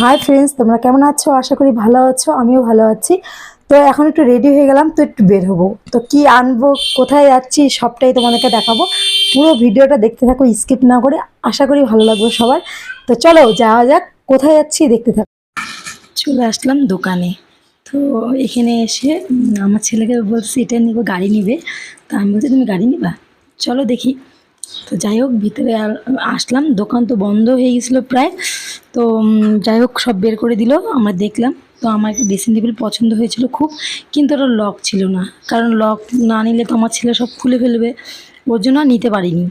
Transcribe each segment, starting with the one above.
Hi friends তোমরা কেমন আছো? আশা করি ভালো আছো, আমিও ভালো আছি। তো এখন একটু রেডি হয়ে গেলাম, তো একটু বের হব। তো কি আনব, কোথায় যাচ্ছি, সবটাই তোমাদেরকে দেখাবো। পুরো ভিডিওটা দেখতে থাকো স্কিপ না করে। আশা করি ভালো লাগবে সবার। তো চলো, যাওয়া যাক, কোথায় যাচ্ছি, দেখতে থাকো। চলে আসলাম দোকানে। তো এখানে এসে আমার ছেলেকে বলছি, এটা নিব, গাড়ি নিবে। তা আমি বলছি, তুমি গাড়ি নিবা? চলো দেখি। তো যাই হোক, ভিতরে আসলাম। দোকান তো বন্ধ হয়ে গেছিল প্রায়। তো যাই হোক সব বের করে দিল, আমরা দেখলাম। তো আমার ড্রেসিং টেবিল পছন্দ হয়েছিল খুব, কিন্তু ওটা লক ছিল না। কারণ লক না নিলে তো আমার ছেলে সব খুলে ফেলবে, ওর জন্য নিতে পারিনি।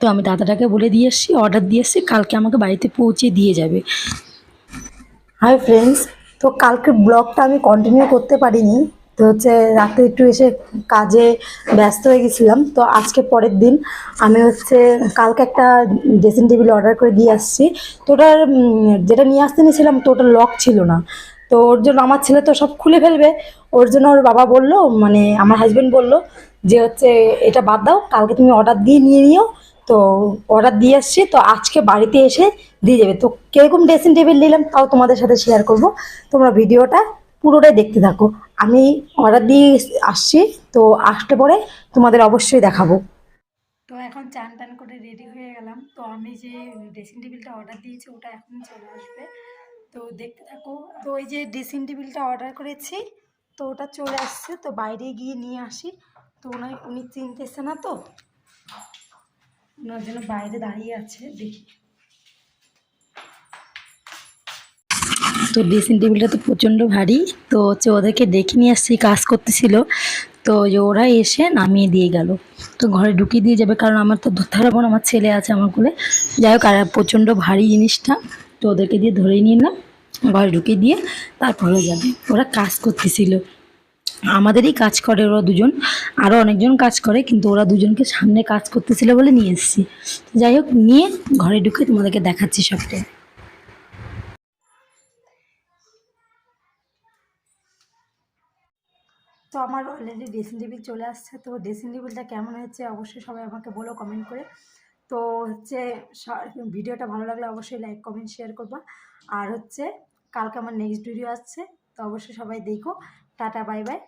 তো আমি দাদাটাকে বলে দিয়ে এসেছি অর্ডার দিয়ে এসেছি কালকে আমাকে বাড়িতে পৌঁছে দিয়ে যাবে। হাই ফ্রেন্ডস তো কালকে ব্লগটা আমি কন্টিনিউ করতে পারিনি। তো হচ্ছে রাতে একটু এসে কাজে ব্যস্ত হয়ে গেছিলাম। তো আজকে পরের দিন আমি হচ্ছে কালকে একটা ড্রেসিং টেবিল অর্ডার করে দিয়ে আসছি। তো ওটার যেটা নিয়ে আসতে নিয়েছিলাম তো ওটা লক ছিল না। তো ওর জন্য আমার ছেলে তো সব খুলে ফেলবে। ওর জন্য ওর বাবা বলল মানে আমার হাজব্যান্ড বলল যে হচ্ছে এটা বাদ দাও, কালকে তুমি অর্ডার দিয়ে নিয়ে নিও। তো অর্ডার দিয়ে আসছি, তো আজকে বাড়িতে এসে দিয়ে যাবে। তো কীরকম ড্রেসিং টেবিল নিলাম তাও তোমাদের সাথে শেয়ার করব। তোমরা ভিডিওটা পুরোটাই দেখতে থাকো। আমি অর্ডার দিয়ে আসছি, তো আসতে পরে তোমাদের অবশ্যই দেখাবো। তো এখন চান টান করে রেডি হয়ে গেলাম। তো আমি যে ড্রেসিং টেবিলটা অর্ডার দিয়েছি, ওটা এখন চলে আসবে। তো দেখতে থাকো। তো ওই যে ড্রেসিং টেবিলটা অর্ডার করেছি, তো ওটা চলে আসছে। তো বাইরে গিয়ে নিয়ে আসি। তো উনি উনি চিনতেছে না তো। ওনার জন্য বাইরে দাঁড়িয়ে আছে, দেখি। তো ড্রেসিং টেবিলটা তো প্রচণ্ড ভারী, তো হচ্ছে ওদেরকে দেখে নিয়ে আসছি, কাজ করতেছিল। তো যে ওরা এসে নামিয়ে দিয়ে গেল। তো ঘরে ঢুকিয়ে দিয়ে যাবে, কারণ আমার তো ধরতে পারব না আমার ছেলে আছে আমার কোলে। যাই হোক, আর প্রচণ্ড ভারী জিনিসটা, তো ওদেরকে দিয়ে ধরেই নিলাম ঘরে ঢুকিয়ে দিয়ে তারপরে যাবে। ওরা কাজ করতেছিল। আমাদেরই কাজ করে ওরা দুজন আরও অনেকজন কাজ করে, কিন্তু ওরা দুজনকে সামনে কাজ করতেছিল বলে নিয়ে এসেছি। যাই হোক, নিয়ে ঘরে ঢুকে তোমাদেরকে দেখাচ্ছি সবটাই। তো আমার অলরেডি ড্রেসিং টেবিল চলে আসছে, তো ড্রেসিং টেবিলটা কেমন হয়েছে অবশ্যই সবাই আমাকে বলো কমেন্ট করে। তো হচ্ছে ভিডিওটা ভালো লাগলে অবশ্যই লাইক কমেন্ট শেয়ার করবা। আর হচ্ছে কালকে আমার নেক্সট ভিডিও আসছে, তো অবশ্যই সবাই দেখো। Tata bye bye